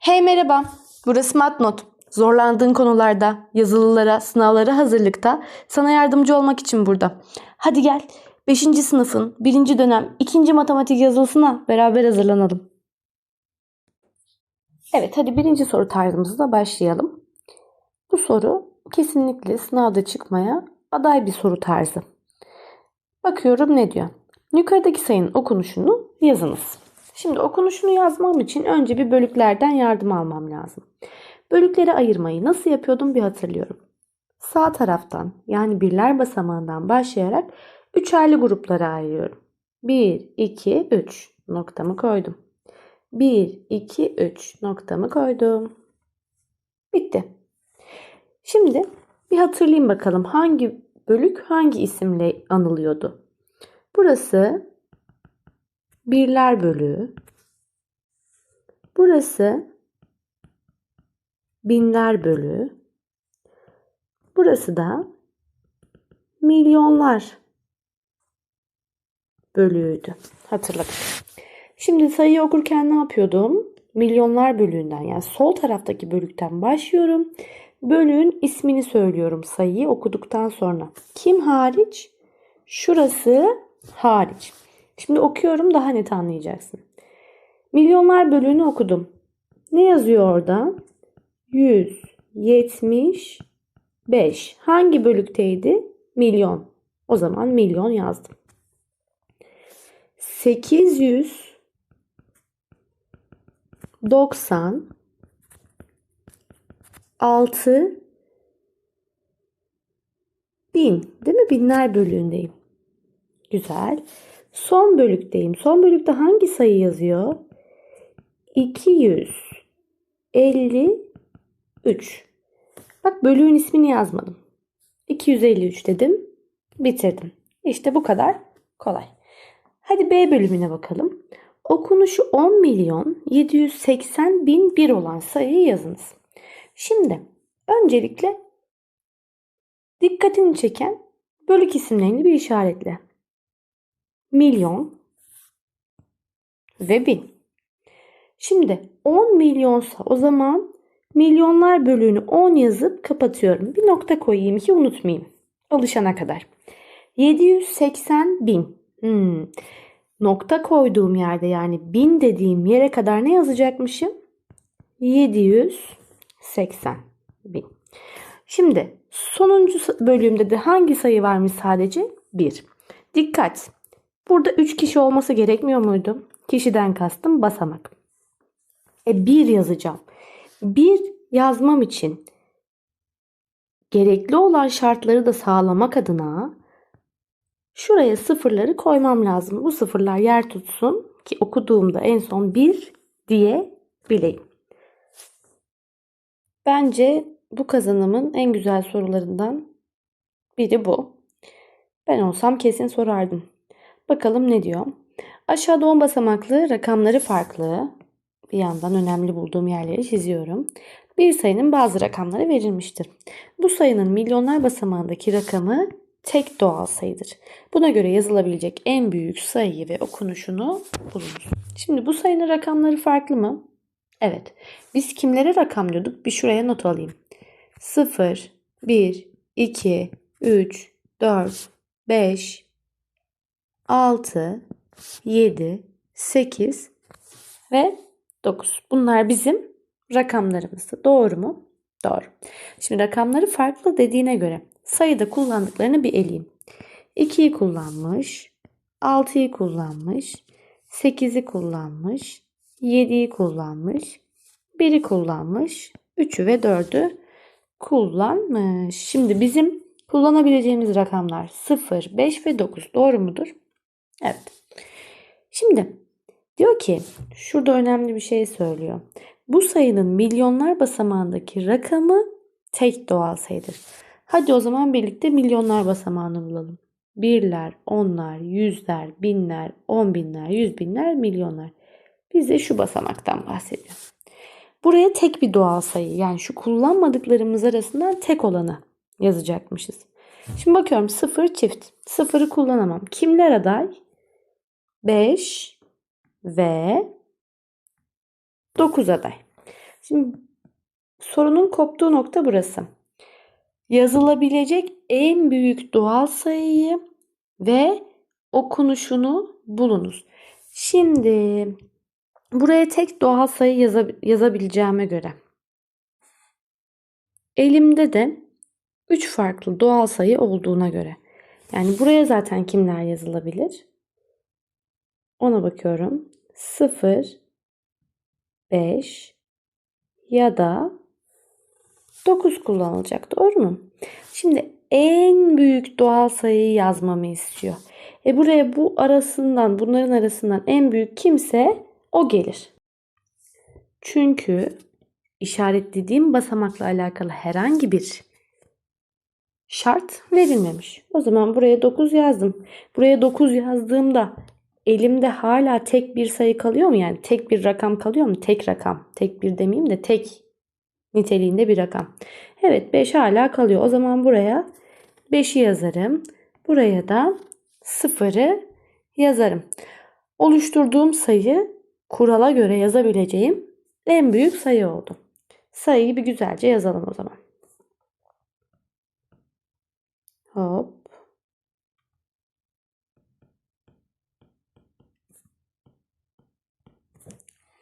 Hey merhaba, burası Matnot. Zorlandığın konularda, yazılılara, sınavlara hazırlıkta sana yardımcı olmak için burada. Hadi gel, 5. sınıfın 1. dönem 2. matematik yazılısına beraber hazırlanalım. Evet, hadi birinci soru tarzımızla başlayalım. Bu soru kesinlikle sınavda çıkmaya aday bir soru tarzı. Bakıyorum ne diyor? Yukarıdaki sayının okunuşunu yazınız. Şimdi okunuşunu yazmam için önce bir bölüklerden yardım almam lazım. Bölükleri ayırmayı nasıl yapıyordum bir hatırlıyorum. Sağ taraftan yani birler basamağından başlayarak üçerli gruplara ayırıyorum. 1, 2, 3 noktamı koydum. 1, 2, 3 noktamı koydum. Bitti. Şimdi bir hatırlayayım bakalım hangi bölük hangi isimle anılıyordu. Burası birler bölüğü. Burası binler bölüğü. Burası da milyonlar bölüğüydü. Hatırladık. Şimdi sayıyı okurken ne yapıyordum? Milyonlar bölüğünden yani sol taraftaki bölükten başlıyorum. Bölüğün ismini söylüyorum sayıyı okuduktan sonra. Kim hariç? Şurası hariç. Şimdi okuyorum daha net anlayacaksın. Milyonlar bölüğünü okudum. Ne yazıyor orada? 175. Hangi bölükteydi? Milyon. O zaman milyon yazdım. 890 6 bin. Değil mi? Binler bölüğündeyim. Güzel. Son bölükteyim. Son bölükte hangi sayı yazıyor? 253. Bak bölüğün ismini yazmadım. 253 dedim. Bitirdim. İşte bu kadar kolay. Hadi B bölümüne bakalım. Okunuşu 10 milyon 780 bin bir olan sayıyı yazınız. Şimdi öncelikle dikkatini çeken bölük isimlerini bir işaretle milyon ve bin. Şimdi 10 milyonsa o zaman milyonlar bölüğünü 10 yazıp kapatıyorum. Bir nokta koyayım ki unutmayayım. Alışana kadar. 780 bin. Hmm. Nokta koyduğum yerde yani bin dediğim yere kadar ne yazacakmışım? 780 bin. Şimdi sonuncu bölümde de hangi sayı varmış sadece? 1. Dikkat! Burada 3 kişi olması gerekmiyor muydu? Kişiden kastım basamak. E 1 yazacağım. 1 yazmam için gerekli olan şartları da sağlamak adına şuraya sıfırları koymam lazım. Bu sıfırlar yer tutsun ki okuduğumda en son 1 diye bileyim. Bence bu kazanımın en güzel sorularından biri bu. Ben olsam kesin sorardım. Bakalım ne diyor? Aşağıda 10 basamaklı rakamları farklı. Bir yandan önemli bulduğum yerleri çiziyorum. Bir sayının bazı rakamları verilmiştir. Bu sayının milyonlar basamağındaki rakamı tek doğal sayıdır. Buna göre yazılabilecek en büyük sayıyı ve okunuşunu bulunuz. Şimdi bu sayının rakamları farklı mı? Evet. Biz kimlere rakam diyorduk? Bir şuraya not alayım. 0, 1, 2, 3, 4, 5, 6, 7, 8 ve 9. Bunlar bizim rakamlarımızdı. Doğru mu? Doğru. Şimdi rakamları farklı dediğine göre sayıda kullandıklarını bir eleyeyim. 2'yi kullanmış, 6'yı kullanmış, 8'i kullanmış, 7'yi kullanmış, 1'i kullanmış, 3'ü ve 4'ü kullanmış. Şimdi bizim kullanabileceğimiz rakamlar 0, 5 ve 9. Doğru mudur? Evet. Şimdi diyor ki şurada önemli bir şey söylüyor. Bu sayının milyonlar basamağındaki rakamı tek doğal sayıdır. Hadi o zaman birlikte milyonlar basamağını bulalım. Birler, onlar, yüzler, binler, on binler, yüz binler, milyonlar. Bize şu basamaktan bahsediyor. Buraya tek bir doğal sayı yani şu kullanmadıklarımız arasından tek olanı yazacakmışız. Şimdi bakıyorum sıfır çift. Sıfırı kullanamam. Kimler aday? 5 ve 9 aday. Şimdi sorunun koptuğu nokta burası. Yazılabilecek en büyük doğal sayıyı ve okunuşunu bulunuz. Şimdi buraya tek doğal sayı yazabileceğime göre elimde de 3 farklı doğal sayı olduğuna göre yani buraya zaten kimler yazılabilir? Ona bakıyorum. 0 5 ya da 9 kullanılacak. Doğru mu? Şimdi en büyük doğal sayıyı yazmamı istiyor. E buraya bu arasından, bunların arasından en büyük kimse o gelir. Çünkü işaretlediğim basamakla alakalı herhangi bir şart verilmemiş. O zaman buraya 9 yazdım. Buraya 9 yazdığımda elimde hala tek bir sayı kalıyor mu? Yani tek bir rakam kalıyor mu? Tek rakam. Tek bir demeyeyim de tek niteliğinde bir rakam. Evet 5 hala kalıyor. O zaman buraya 5'i yazarım. Buraya da 0'ı yazarım. Oluşturduğum sayı kurala göre yazabileceğim en büyük sayı oldu. Sayıyı bir güzelce yazalım o zaman. Hop.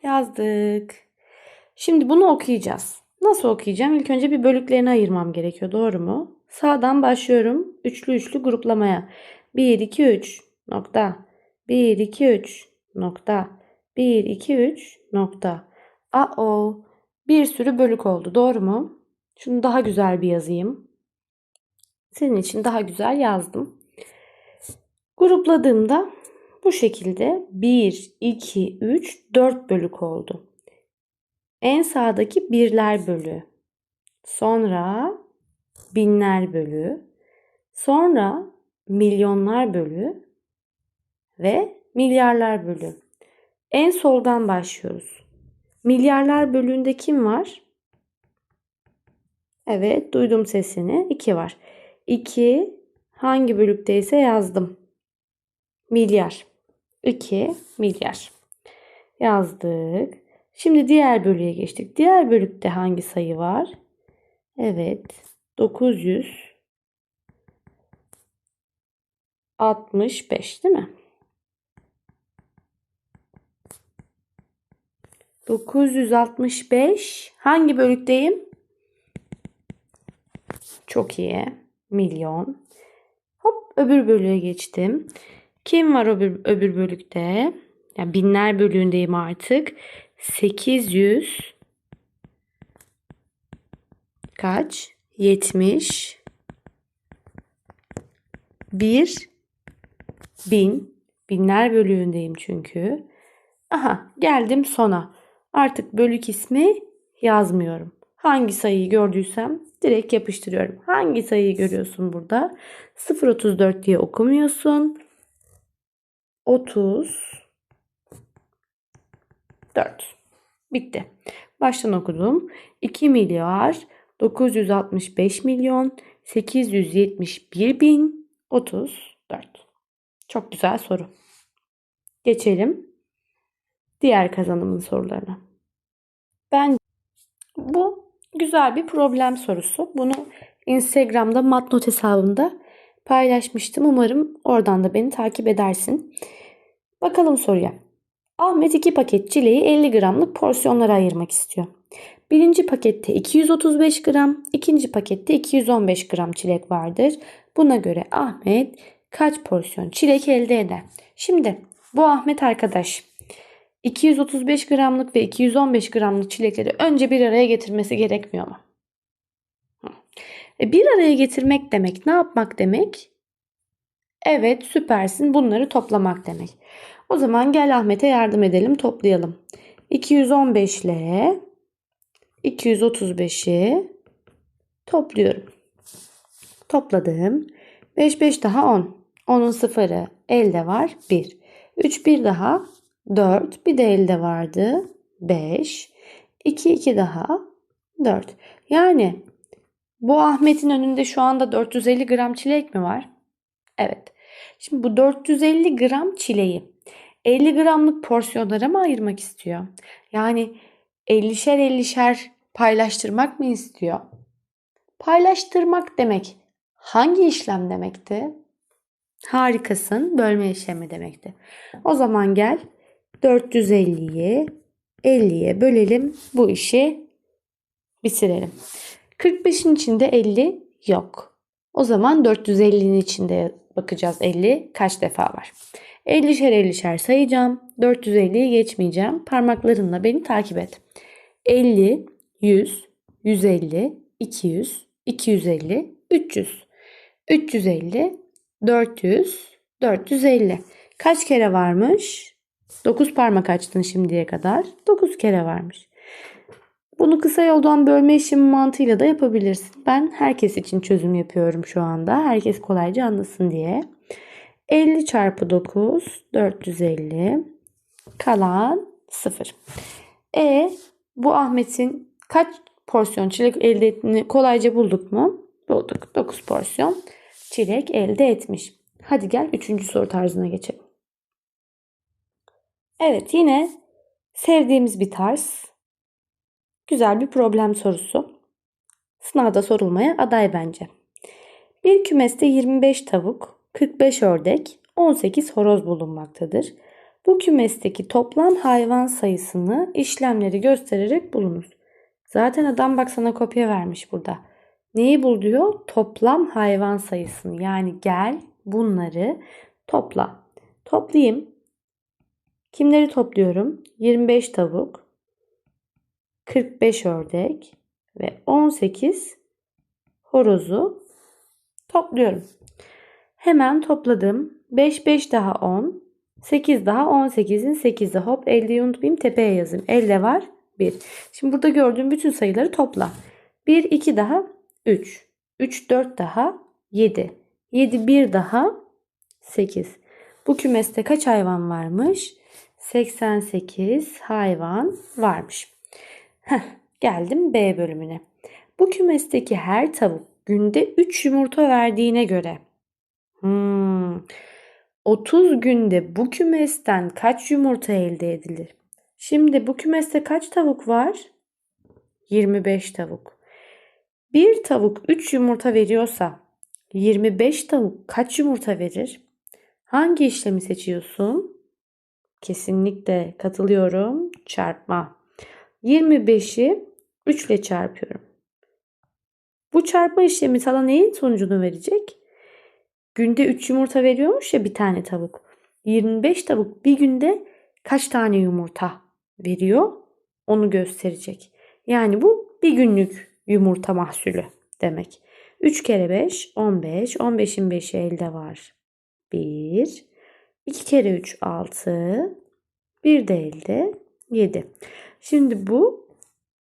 Yazdık. Şimdi bunu okuyacağız. Nasıl okuyacağım? İlk önce bir bölüklerini ayırmam gerekiyor. Doğru mu? Sağdan başlıyorum. Üçlü üçlü gruplamaya. 1, 2, 3 nokta. 1, 2, 3 nokta. 1, 2, 3 nokta. A-o. Bir sürü bölük oldu. Doğru mu? Şunu daha güzel bir yazayım. Senin için daha güzel yazdım. Grupladığımda bu şekilde 1, 2, 3, 4 bölük oldu. En sağdaki birler bölü. Sonra binler bölü. Sonra milyonlar bölü ve milyarlar bölü. En soldan başlıyoruz. Milyarlar bölüğünde kim var? Evet, duydum sesini. 2 var. 2 hangi bölükteyse yazdım. Milyar. 2 milyar. Yazdık. Şimdi diğer bölüye geçtik. Diğer bölükte hangi sayı var? Evet. 965 değil mi? 965 hangi bölükteyim? Çok iyi. Milyon. Hop öbür bölüye geçtim. Kim var öbür, öbür bölükte? Yani binler bölüğündeyim artık. 800 kaç? 70 bir bin binler bölüğündeyim çünkü. Aha geldim sona. Artık bölük ismi yazmıyorum. Hangi sayıyı gördüysem direkt yapıştırıyorum. Hangi sayıyı görüyorsun burada? 0.34 diye okumuyorsun. 30 4. Bitti. Baştan okudum. 2 milyar 965 milyon 871 bin 34. Çok güzel soru. Geçelim diğer kazanımın sorularına. Ben bu güzel bir problem sorusu. Bunu Instagram'da Matnot hesabımda paylaşmıştım. Umarım oradan da beni takip edersin. Bakalım soruya. Ahmet iki paket çileği 50 gramlık porsiyonlara ayırmak istiyor. Birinci pakette 235 gram, ikinci pakette 215 gram çilek vardır. Buna göre Ahmet kaç porsiyon çilek elde eder? Şimdi bu Ahmet arkadaş 235 gramlık ve 215 gramlık çilekleri önce bir araya getirmesi gerekmiyor mu? E bir araya getirmek demek ne yapmak demek? Evet süpersin bunları toplamak demek. O zaman gel Ahmet'e yardım edelim toplayalım. 215 ile 235'i topluyorum. Topladım. 5 5 daha 10. 10'un sıfırı elde var 1. 3 1 daha 4. Bir de elde vardı 5. 2 2 daha 4. Yani bu Ahmet'in önünde şu anda 450 gram çilek mi var? Evet. Şimdi bu 450 gram çileği 50 gramlık porsiyonlara mı ayırmak istiyor? Yani 50'şer 50'şer paylaştırmak mı istiyor? Paylaştırmak demek hangi işlem demekti? Harikasın. Bölme işlemi demekti. O zaman gel 450'yi 50'ye bölelim. Bu işi bitirelim. 45'in içinde 50 yok. O zaman 450'nin içinde bakacağız 50 kaç defa var. 50'şer 50'şer sayacağım. 450'yi geçmeyeceğim. Parmaklarınla beni takip et. 50, 100, 150, 200, 250, 300. 350, 400, 450. Kaç kere varmış? 9 parmak açtın şimdiye kadar. 9 kere varmış. Bunu kısa yoldan bölme işlemi mantığıyla da yapabilirsin. Ben herkes için çözüm yapıyorum şu anda. Herkes kolayca anlasın diye. 50 çarpı 9 450 kalan 0. E bu Ahmet'in kaç porsiyon çilek elde ettiğini kolayca bulduk mu? Bulduk. 9 porsiyon çilek elde etmiş. Hadi gel 3. soru tarzına geçelim. Evet yine sevdiğimiz bir tarz. Güzel bir problem sorusu. Sınavda sorulmaya aday bence. Bir kümeste 25 tavuk, 45 ördek, 18 horoz bulunmaktadır. Bu kümesteki toplam hayvan sayısını işlemleri göstererek bulunur. Zaten adam bak sana kopya vermiş burada. Neyi bul diyor? Toplam hayvan sayısını. Yani gel bunları topla. Toplayayım. Kimleri topluyorum? 25 tavuk, 45 ördek ve 18 horozu topluyorum. Hemen topladım. 5 5 daha 10. 8 daha 18'in 8'i hop elde unutmayayım tepeye yazayım. Elde var 1. Şimdi burada gördüğüm bütün sayıları topla. 1 2 daha 3. 3 4 daha 7. 7 1 daha 8. Bu kümeste kaç hayvan varmış? 88 hayvan varmış. Heh, geldim B bölümüne. Bu kümesteki her tavuk günde 3 yumurta verdiğine göre hmm, 30 günde bu kümesten kaç yumurta elde edilir? Şimdi bu kümeste kaç tavuk var? 25 tavuk. Bir tavuk 3 yumurta veriyorsa 25 tavuk kaç yumurta verir? Hangi işlemi seçiyorsun? Kesinlikle katılıyorum. Çarpma. 25'i 3 ile çarpıyorum. Bu çarpma işlemi sana neyin sonucunu verecek? Günde 3 yumurta veriyormuş ya bir tane tavuk. 25 tavuk bir günde kaç tane yumurta veriyor? Onu gösterecek. Yani bu bir günlük yumurta mahsulü demek. 3 kere 5 15. 15'in 5'i elde var. 1. 2 kere 3 6. Bir de elde 7. Şimdi bu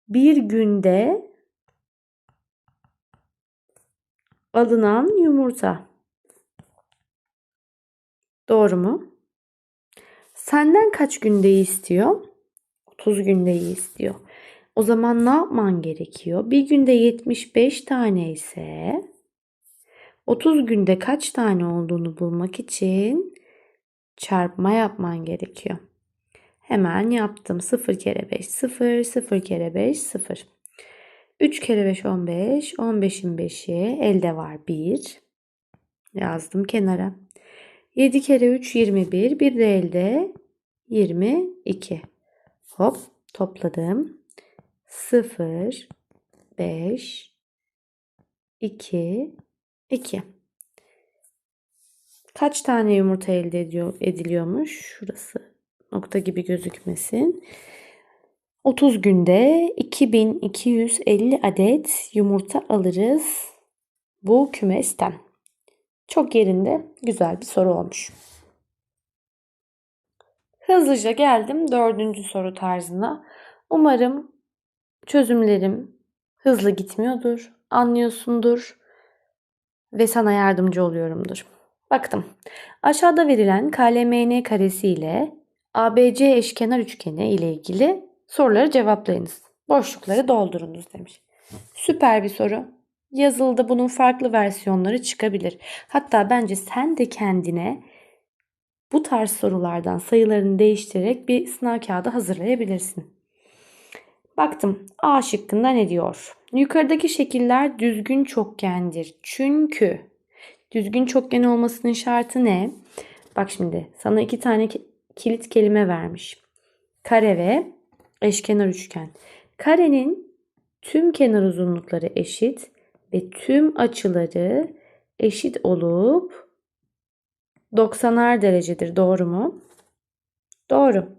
bir günde alınan yumurta. Doğru mu? Senden kaç gündeyi istiyor? 30 gündeyi istiyor. O zaman ne yapman gerekiyor? Bir günde 75 tane ise 30 günde kaç tane olduğunu bulmak için çarpma yapman gerekiyor. Hemen yaptım. 0 kere 5 0 0 kere 5 0. 3 kere 5 15. 15'in 5'i elde var 1. Yazdım kenara. 7 kere 3 21. Bir de elde 22. Hop topladım. 0 5 2 2. Kaç tane yumurta elde ediyor, ediliyormuş? Şurası nokta gibi gözükmesin. 30 günde 2250 adet yumurta alırız bu kümesten. Çok yerinde güzel bir soru olmuş. Hızlıca geldim dördüncü soru tarzına. Umarım çözümlerim hızlı gitmiyordur, anlıyorsundur ve sana yardımcı oluyorumdur. Baktım. Aşağıda verilen KLMN karesi ile ABC eşkenar üçgeni ile ilgili soruları cevaplayınız. Boşlukları doldurunuz demiş. Süper bir soru. Yazılıda bunun farklı versiyonları çıkabilir. Hatta bence sen de kendine bu tarz sorulardan sayılarını değiştirerek bir sınav kağıdı hazırlayabilirsin. Baktım A şıkkında ne diyor? Yukarıdaki şekiller düzgün çokgendir. Çünkü düzgün çokgen olmasının şartı ne? Bak şimdi sana iki tane kilit kelime vermiş. Kare ve eşkenar üçgen. Karenin tüm kenar uzunlukları eşit ve tüm açıları eşit olup 90'ar derecedir. Doğru mu? Doğru.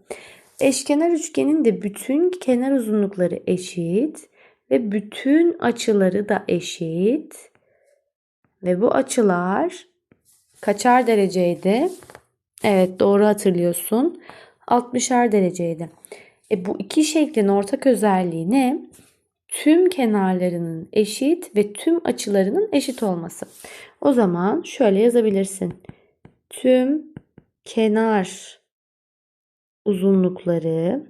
Eşkenar üçgenin de bütün kenar uzunlukları eşit ve bütün açıları da eşit. Ve bu açılar kaçar dereceydi? Evet doğru hatırlıyorsun. 60'ar dereceydi. E bu iki şeklin ortak özelliği ne? Tüm kenarlarının eşit ve tüm açılarının eşit olması. O zaman şöyle yazabilirsin. Tüm kenar uzunlukları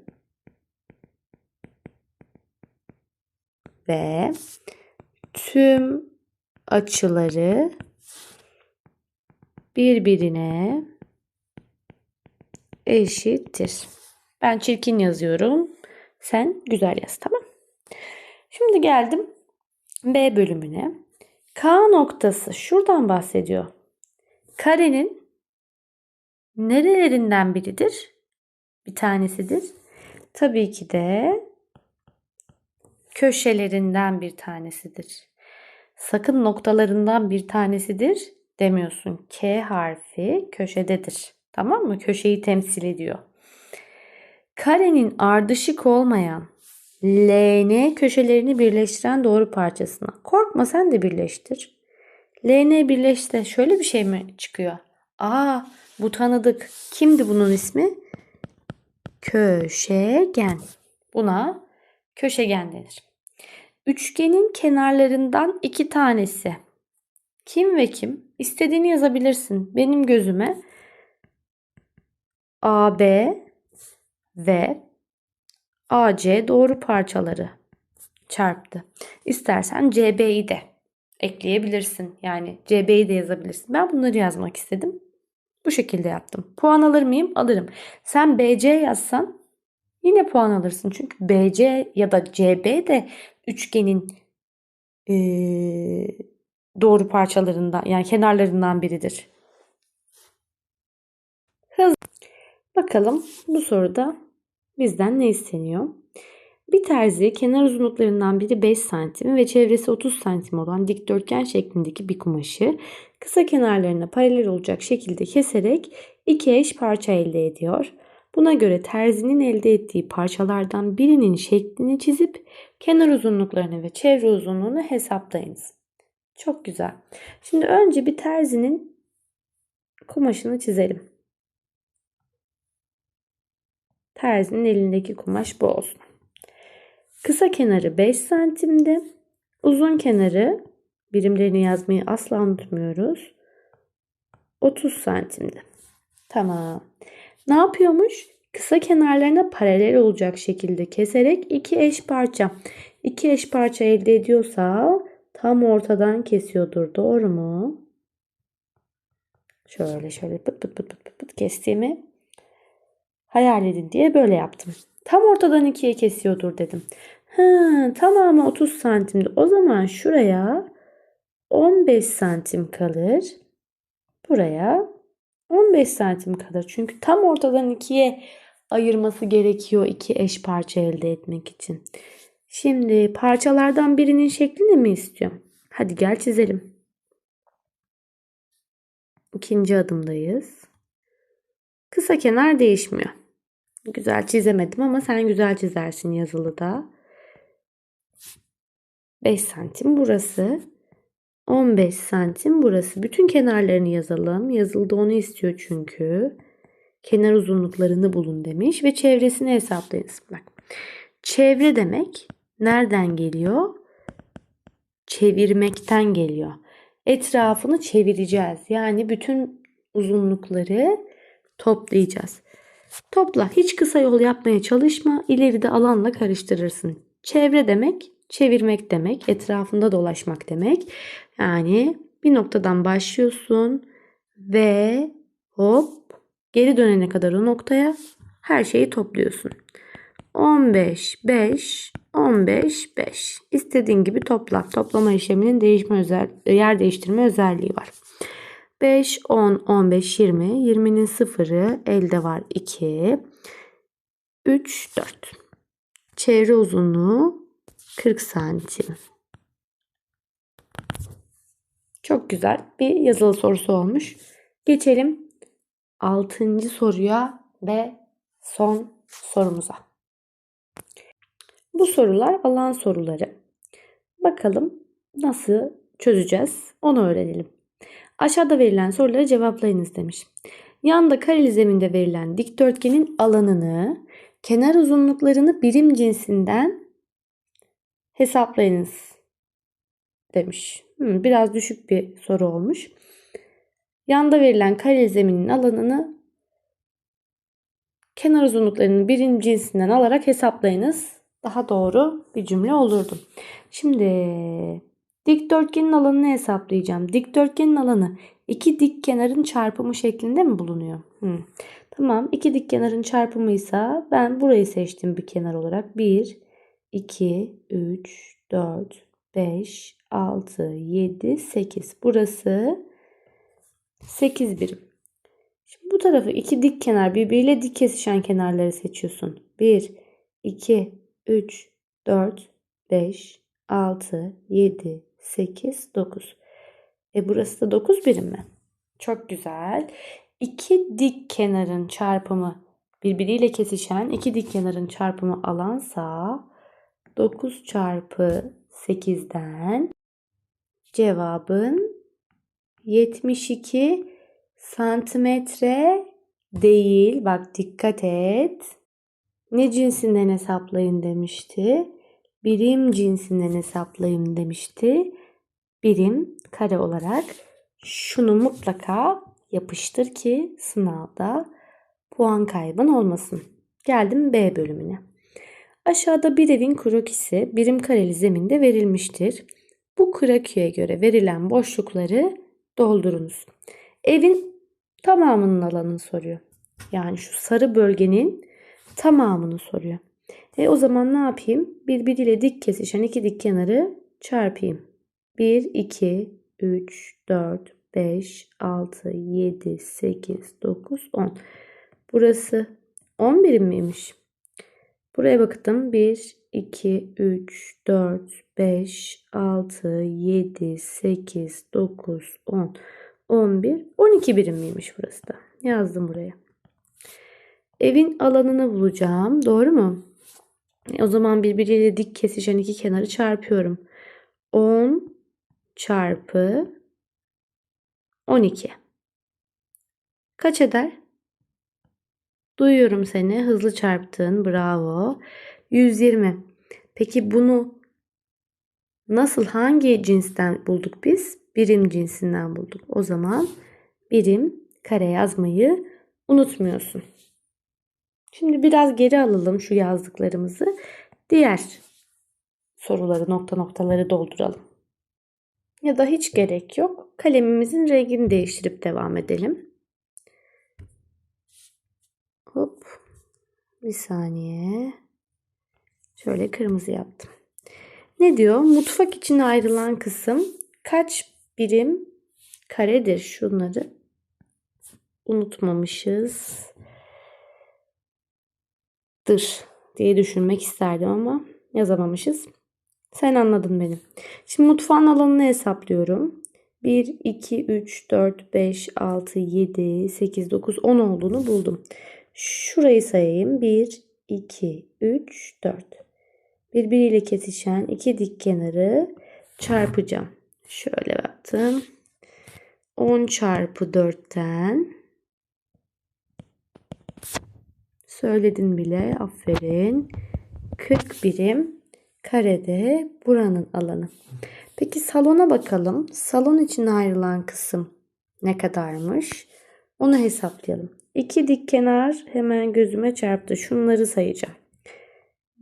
ve tüm açıları birbirine eşittir. Ben çirkin yazıyorum. Sen güzel yaz tamam. Şimdi geldim B bölümüne. K noktası şuradan bahsediyor. Karenin nerelerinden biridir? Bir tanesidir. Tabii ki de köşelerinden bir tanesidir. Sakın noktalarından bir tanesidir demiyorsun. K harfi köşededir. Tamam mı? Köşeyi temsil ediyor. Karenin ardışık olmayan LN köşelerini birleştiren doğru parçasına. Korkma sen de birleştir. LN birleşti. Şöyle bir şey mi çıkıyor? Aa bu tanıdık. Kimdi bunun ismi? Köşegen. Buna köşegen denir. Üçgenin kenarlarından iki tanesi. Kim ve kim? İstediğini yazabilirsin. Benim gözüme AB ve AC doğru parçaları çarptı. İstersen CB'yi de ekleyebilirsin. Yani CB'yi de yazabilirsin. Ben bunları yazmak istedim. Bu şekilde yaptım. Puan alır mıyım? Alırım. Sen BC yazsan yine puan alırsın. Çünkü BC ya da CB de üçgenin ee, doğru parçalarından yani kenarlarından biridir. Hız. Bakalım bu soruda bizden ne isteniyor? Bir terzi kenar uzunluklarından biri 5 cm ve çevresi 30 cm olan dikdörtgen şeklindeki bir kumaşı kısa kenarlarına paralel olacak şekilde keserek iki eş parça elde ediyor. Buna göre terzinin elde ettiği parçalardan birinin şeklini çizip kenar uzunluklarını ve çevre uzunluğunu hesaplayınız. Çok güzel. Şimdi önce bir terzinin kumaşını çizelim. Terzinin elindeki kumaş bu olsun. Kısa kenarı 5 santimde. Uzun kenarı birimlerini yazmayı asla unutmuyoruz. 30 santimde. Tamam. Ne yapıyormuş? Kısa kenarlarına paralel olacak şekilde keserek iki eş parça. iki eş parça elde ediyorsa tam ortadan kesiyordur. Doğru mu? Şöyle şöyle pıt pıt pıt pıt pıt, kestiğimi hayal edin diye böyle yaptım. Tam ortadan ikiye kesiyordur dedim. Ha, tamamı 30 santimdi. O zaman şuraya 15 santim kalır. Buraya 15 santim kalır. Çünkü tam ortadan ikiye ayırması gerekiyor iki eş parça elde etmek için. Şimdi parçalardan birinin şeklini mi istiyorum? Hadi gel çizelim. İkinci adımdayız. Kısa kenar değişmiyor. Güzel çizemedim ama sen güzel çizersin yazılıda. 5 santim burası. 15 santim burası. Bütün kenarlarını yazalım. Yazılıda onu istiyor çünkü. Kenar uzunluklarını bulun demiş ve çevresini hesaplayınız. Bak. Çevre demek nereden geliyor? Çevirmekten geliyor. Etrafını çevireceğiz. Yani bütün uzunlukları toplayacağız. Topla. Hiç kısa yol yapmaya çalışma. İleride alanla karıştırırsın. Çevre demek çevirmek demek. Etrafında dolaşmak demek. Yani bir noktadan başlıyorsun ve hop geri dönene kadar o noktaya her şeyi topluyorsun. 15, 5, 15, 5. İstediğin gibi topla. Toplama işleminin değişme özel, yer değiştirme özelliği var. 5, 10, 15, 20. 20'nin sıfırı elde var 2. 3, 4. Çevre uzunluğu 40 santim. Çok güzel bir yazılı sorusu olmuş. Geçelim 6. soruya ve son sorumuza. Bu sorular alan soruları. Bakalım nasıl çözeceğiz onu öğrenelim. Aşağıda verilen soruları cevaplayınız demiş. Yanda kareli zeminde verilen dikdörtgenin alanını, kenar uzunluklarını birim cinsinden hesaplayınız demiş. Hmm, biraz düşük bir soru olmuş. Yanda verilen kareli zeminin alanını kenar uzunluklarının birim cinsinden alarak hesaplayınız. Daha doğru bir cümle olurdu. Şimdi dikdörtgenin alanını hesaplayacağım. Dikdörtgenin alanı iki dik kenarın çarpımı şeklinde mi bulunuyor? Hmm. Tamam. iki dik kenarın çarpımıysa ben burayı seçtim bir kenar olarak. 1, 2, 3, 4, 5, 6, 7, 8. Burası 8 birim. Şimdi bu tarafı iki dik kenar birbiriyle dik kesişen kenarları seçiyorsun. 1, 2, 3, 4, 5, 6, 7, 8, 9. E burası da 9 birim mi? Çok güzel. İki dik kenarın çarpımı birbiriyle kesişen iki dik kenarın çarpımı alansa 9 çarpı 8'den cevabın 72 santimetre değil. Bak dikkat et. Ne cinsinden hesaplayın demişti. Birim cinsinden hesaplayın demişti. Birim kare olarak şunu mutlaka yapıştır ki sınavda puan kaybın olmasın. Geldim B bölümüne. Aşağıda bir evin krokisi birim kareli zeminde verilmiştir. Bu krokiye göre verilen boşlukları doldurunuz. Evin tamamının alanını soruyor. Yani şu sarı bölgenin tamamını soruyor. E o zaman ne yapayım? Birbiriyle dik kesişen iki dik kenarı çarpayım. 1, 2, 3, 4, 5, 6, 7, 8, 9, 10. Burası 10 birim miymiş? Buraya baktım. 1, 2, 3, 4, 5, 6, 7, 8, 9, 10, 11, 12 birim miymiş burası da? Yazdım buraya. Evin alanını bulacağım. Doğru mu? O zaman birbiriyle dik kesişen iki kenarı çarpıyorum. 10 çarpı 12. Kaç eder? Duyuyorum seni. Hızlı çarptın. Bravo. 120. Peki bunu nasıl hangi cinsten bulduk biz? Birim cinsinden bulduk. O zaman birim kare yazmayı unutmuyorsun. Şimdi biraz geri alalım şu yazdıklarımızı. Diğer soruları nokta noktaları dolduralım. Ya da hiç gerek yok. Kalemimizin rengini değiştirip devam edelim. Hop. Bir saniye. Şöyle kırmızı yaptım. Ne diyor? Mutfak için ayrılan kısım kaç birim karedir? Şunları unutmamışız dır diye düşünmek isterdim ama yazamamışız. Sen anladın beni. Şimdi mutfağın alanını hesaplıyorum. 1, 2, 3, 4, 5, 6, 7, 8, 9, 10 olduğunu buldum. Şurayı sayayım. 1, 2, 3, 4. Birbiriyle kesişen iki dik kenarı çarpacağım. Şöyle baktım. 10 çarpı 4'ten Söyledin bile. Aferin. 40 birim karede buranın alanı. Peki salona bakalım. Salon için ayrılan kısım ne kadarmış? Onu hesaplayalım. İki dik kenar hemen gözüme çarptı. Şunları sayacağım.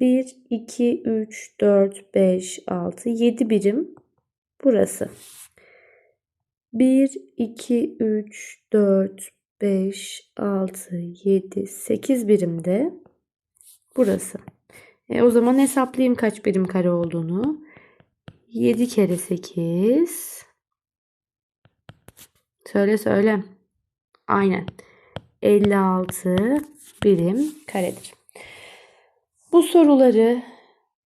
1, 2, 3, 4, 5, 6, 7 birim burası. 1, 2, 3, 4, 5, 6, 7, 8 birimde burası. E, o zaman hesaplayayım kaç birim kare olduğunu. 7 kere 8. Söyle söyle. Aynen. 56 birim karedir. Bu soruları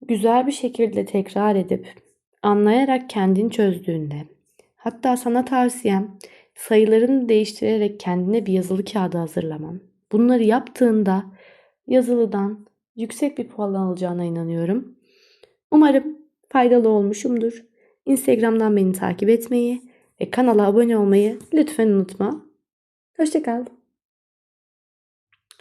güzel bir şekilde tekrar edip anlayarak kendin çözdüğünde hatta sana tavsiyem sayılarını değiştirerek kendine bir yazılı kağıdı hazırlaman. Bunları yaptığında yazılıdan yüksek bir puan alacağına inanıyorum. Umarım faydalı olmuşumdur. Instagram'dan beni takip etmeyi ve kanala abone olmayı lütfen unutma. Hoşçakal.